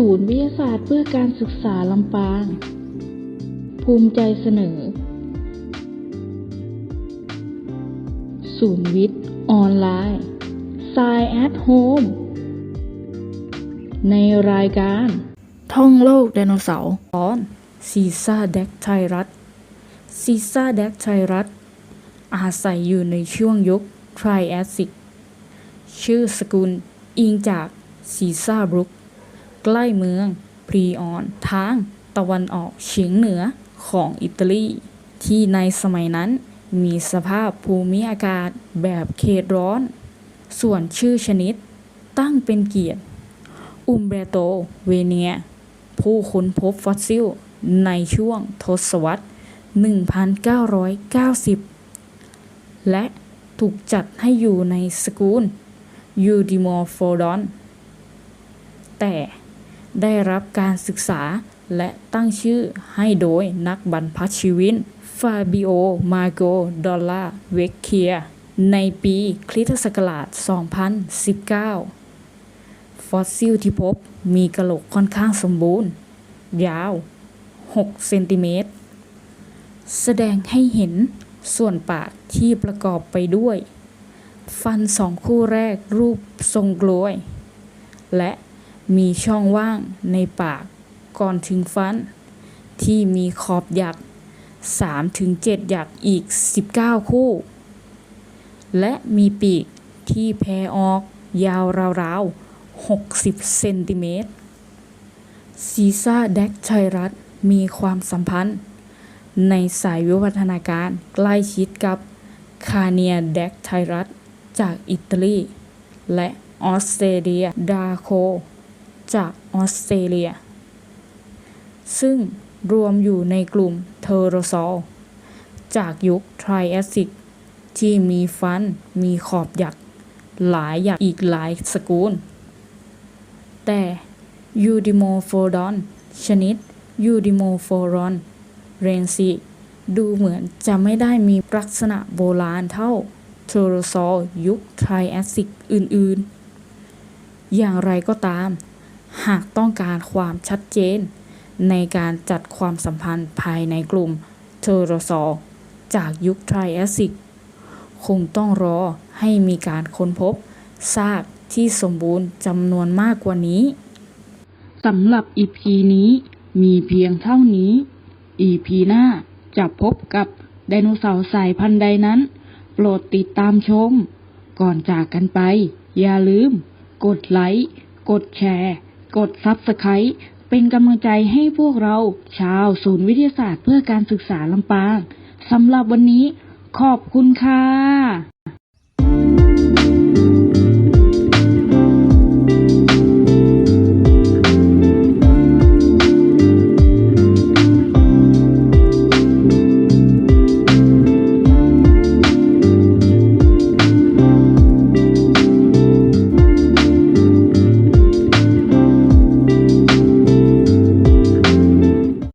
ศูนย์วิทยาศาสตร์เพื่อการศึกษาลำปาง ภูมิใจเสนอ ศูนย์วิทย์ออนไลน์ s ายแอ t โฮมในรายการ ท่องโลกไดโนเสาร์ตอนซีซ่าแดกไทรัสซีซ่าแดกไทรัสอาศัยอยู่ในช่วงยุคไทรแอสซิก ชื่อสกุลอิงจากซีซ่าบรุก ใกล้เมืองพรีออนทางตะวันออกเฉียงเหนือของอิตาลี ที่ในสมัยนั้นมีสภาพภูมิอากาศแบบเขตร้อน ส่วนชื่อชนิดตั้งเป็นเกียรติ อุมเบโต เวเนีย ผู้ค้นพบฟอสซิลในช่วงทศวรรษ 1990 และถูกจัดให้อยู่ในสกุลยูดิมอร์โฟดอน แต่ ได้รับการศึกษา และตั้งชื่อให้โดยนักบรรพชีวินฟาบิโอ มาโก ดอลลาเวกเคีย ในปีคริสตศักราช 2019 ฟอสซิลที่พบมีกระโหลกค่อนข้างสมบูรณ์ ยาว 6 เซนติเมตร แสดงให้เห็นส่วนปากที่ประกอบไปด้วย ฟันสองคู่แรกรูปทรงกลวย และ มีช่องว่างในปากก่อนถึงฟัน ที่มีขอบหยัก3-7หยักอีก 19 คู่ และมีปีกที่แผ่ออกยาวราวๆ 60 เซนติเมตร ซีซ่าแดกไทรัสมีความสัมพันธ์ ในสายวิวัฒนาการใกล้ชิดกับคาเนียแดกไทรัสจากอิตาลี และออสเตรเลียดาโค จากออสเตรเลีย ซึ่งรวมอยู่ในกลุ่มเทอโรซอลจากยุคไทรแอสซิกที่มีฟันมีขอบหยัก หลายหยักอีกหลายสกุล แต่ยูดิโมโฟดอนชนิดยูดิโมโฟรอนเรนซีดูเหมือนจะไม่ได้มีลักษณะโบราณเท่าเทอโรซอลยุคไทรแอสซิกอื่นๆ อย่างไรก็ตาม หากต้องการความชัดเจน ในการจัดความสัมพันธ์ภายในกลุ่มเทอโรซอลจากยุคไทรแอสิกคงต้องรอให้มีการค้นพบซากที่สมบูรณ์จำนวนมากกว่านี้สำหรับ EP นี้มีเพียงเท่านี้ EP หน้าจะพบกับไดโนเสาร์สายพันธุ์ใดนั้น โปรดติดตามชม ก่อนจากกันไป อย่าลืม กดไลค์ กดแชร์ กดซับสไคร b ์เป็นกำลังใจให้พวกเรา ชาวศูนย์วิทยาศาสตร์เพื่อการศึกษาลำปางสำหรับวันนี้ขอบคุณค่ะ